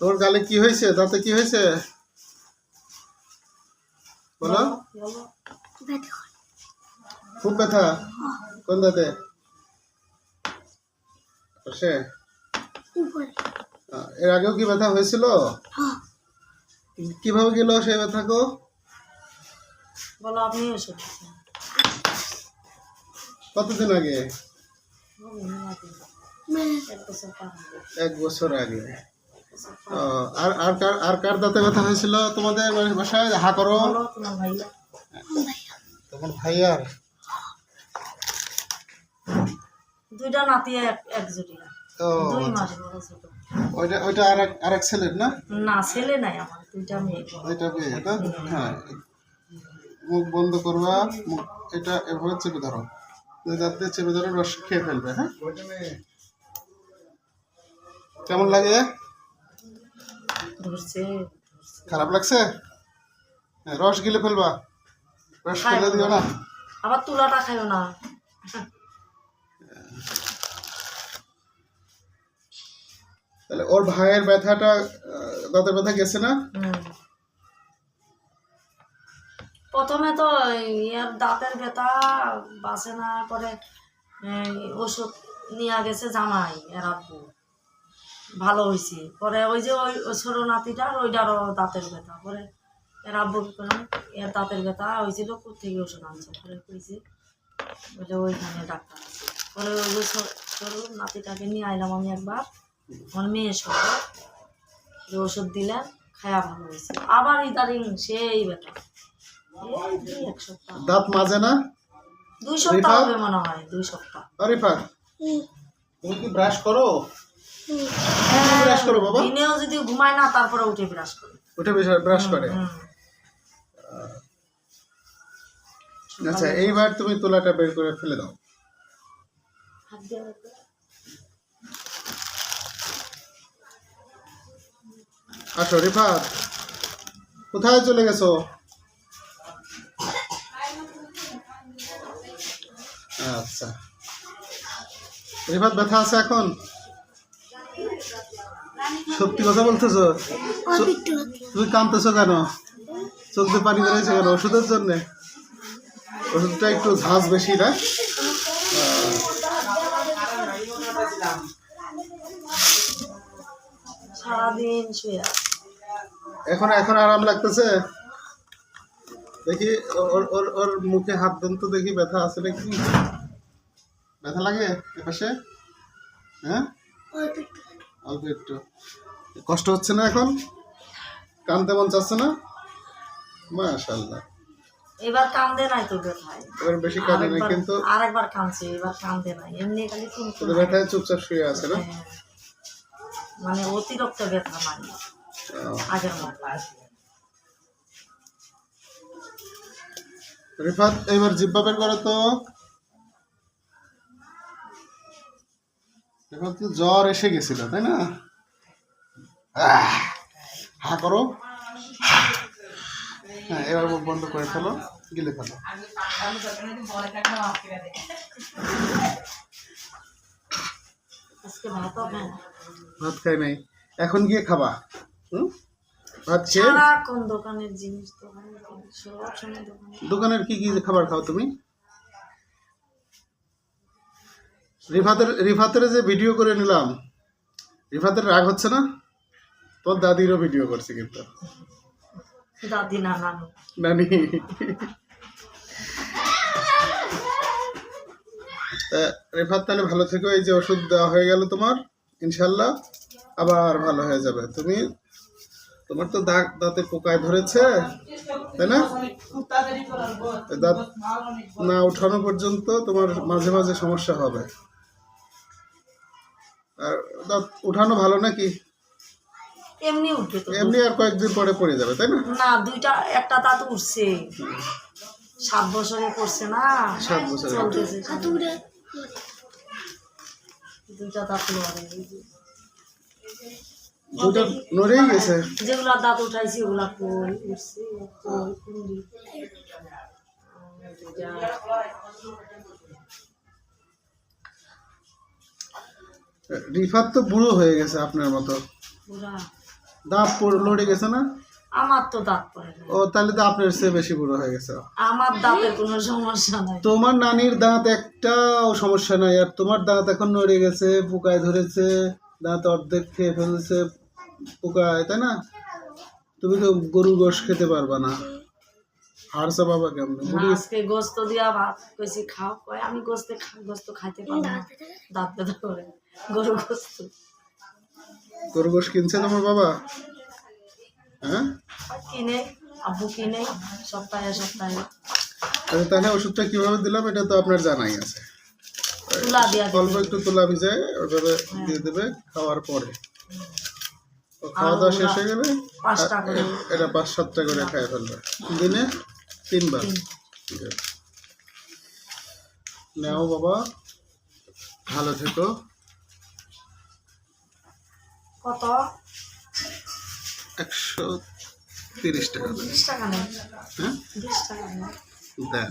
তোর গালে কি হয়েছে? দাঁতে কি হয়েছে? বলো। খুব ব্যথা? কোন দাঁতে? এর আগেও কি ব্যথা হয়েছিল? হ্যাঁ কীভাবে গেল সে ব্যথা গো? বলো আপনি কতদিন আগে? এক বছর আগে। আর আর কার আর কার দাঁতে ব্যথা হয়েছিল তোমাদের বাসায়? হা করো। তোমার ভাইয়ার? দুইটা নাতি এক এক জুটিয়া। দুই মাস বড় ছোট। ওইটা ওইটা আর এক আর এক ছেলের না? না ছেলে নাই আমার দুইটা মেয়ে। এটা বিয়ে তো? হ্যাঁ। মুখ বন্ধ করবা মুখ এটা এভাবে চেপে ধরো। দুই দাঁত দিয়ে চেপে ধরে রস খেয়ে ফেলবে হ্যাঁ? কেমন লাগে? ধরছে খারাপ লাগছে? রস গিলে ফেলবা। রস ফেলে দিও না। আবার তুলাটা খাইও না। তাহলে ওর ভাইয়ের ব্যথাটা দাঁতের ব্যথা গেছে না? প্রথমে তো ইয়ার দাঁতের ব্যথা বাসে না পরে ওষুধ নিয়ে গেছে জামাই এর আব্বু ভালো হয়েছে পরে ওই যে ওই ছোট নাতিটার ওইটারও দাঁতের ব্যথা। পরে এর আব্বু কি করলাম এর দাঁতের ব্যথা হয়েছিল কোথেকে ওষুধ আনছে? পরে কইছে বলে ওইখানে ডাক্তার আছে। পরে ওই যে ছোট নাতিটাকে নিয়ে আইলাম আমি একবার। আমার মেয়ে সহ। যে ওষুধ দিলেন খায়া ভালো হয়েছে আবার ইদারিং সেই ব্যথা। এক সপ্তাহ। দাঁত মাজে না? দুই সপ্তাহ? হবে মনে হয় দুই সপ্তাহ। তুমি কি ব্রাশ করো? ব্রাশ করো বাবা। দিনেও যদি ঘুমায় না তারপরে উঠে বিরাজ করে। উঠে ব্রাশ করে। আচ্ছা এইবার তুমি তোলাটা বের করে ফেলে দাও। আসো রিফাত কোথায় চলে গেছো? আচ্ছা। রিফাত ব্যথা আছে এখন? সত্যি কথা বলতেছো? তুমি কাঁদতেছো কেন? চলতে পানি বেড়েছে কেন? ওষুধের জন্য? ওষুধটা একটু ঝাঁজ বেশি না। এখন এখন আরাম লাগতেছে? দেখি ওর ওর ওর মুখে হাত দেন তো দেখি ব্যথা আছে নাকি? ব্যথা লাগে এপাশে? হ্যাঁ? অল্প একটু। কষ্ট হচ্ছে না এখন? কান তেমন চাচ্ছে না? মাশাল্লাহ এবার কান্দে নাই তো ব্যথায়। এবার বেশি কাঁদে নেই কিন্তু আর একবার কাঁদছে এবার কান্দে নাই। এমনি খালি কিন্তু শুধু ব্যথায় চুপচাপ শুয়ে আছে না? মানে অতিরিক্ত ব্যথা ও, আগের মতো রিফাত এবার জিব্বা বের করো তো। রিফাত তো জ্বর এসে গেছিল তাই না? হা করো। হ্যাঁ এবার মুখ বন্ধ করে ফেলো গিলে ফেলো। ভাত খাই নাই। এখন গিয়ে খাবা। দোকানের জিনিস দোকানের কি কি খাবার খাও তুমি? রিফাতের রিফাতের যে ভিডিও করে নিলাম রিফাতের রাগ হচ্ছে না? তোর দাদিরও ভিডিও করছে কিন্তু। দাদি না নানি। রেফাত তাহলে ভালো থেকো এই যে ওষুধ দেওয়া হয়ে গেল তোমার ইনশাল্লাহ। আবার ভালো হয়ে যাবে। তুমি তোমার তো দাঁত দাঁতে পোকায় ধরেছে তাই না? দাঁত না উঠানো পর্যন্ত তোমার মাঝে মাঝে সমস্যা হবে। দাঁত উঠানো ভালো নাকি? এমনি উঠবে এমনি আর কয়েকদিন পরে পড়ে যাবে তাই না? না দুইটা একটা দাঁত উঠছে। সাত বছরে করছে না সাত বছরে চলতেছে দুইটা দাঁত এই নড়েই গেছে? যেগুলা দাঁত উঠাইছি ওগুলা কই উঠছে কই রিফাত তো বুড়ো হয়ে গেছে আপনার মতো। দাঁত লড়ে গেছে না? আমার তো দাঁত পড়ে ও তাহলে তো আপনার চেয়ে বেশি বুড়ো হয়ে গেছে। আমার দাঁতের কোনো সমস্যা নাই। তোমার নানির দাঁত একটাও সমস্যা নাই আর তোমার দাঁত এখন নড়ে গেছে পোকায় ধরেছে দাঁত অর্ধেক খেয়ে ফেলছে পোকায় তাই না? তুমি তো গরুর গোশ খেতে পারবা না। হারসা বাবা কেমন? আজকে গোস্ত দিয়া ভাত। কইছি খাও। কয় আমি গোস্তে গোস্ত খাইতে পারব না। দাঁত ব্যথা করে গরু গোস্ত। গরুর গোশ কিনছে তোমার বাবা? হ্যাঁ? কিনে আব্বু কিনে সপ্তাহে সপ্তাহে। আচ্ছা, তাহলে ওষুধটা কীভাবে দিলাম এটা তো আপনার জানাই আছে। অল্প একটু তোলা ভিজায় ওইভাবে দিয়ে দেবে খাওয়ার পরে। খাওয়া দাওয়া শেষ হয়ে গেলে এটা পাঁচ সাতটা করে খাই ফেলবে। দিনে তিনবার। ঠিক আছে নাও বাবা। ভালো থেকো। কত? একশো তিরিশ টাকা দেন হ্যাঁ? নেই দেন।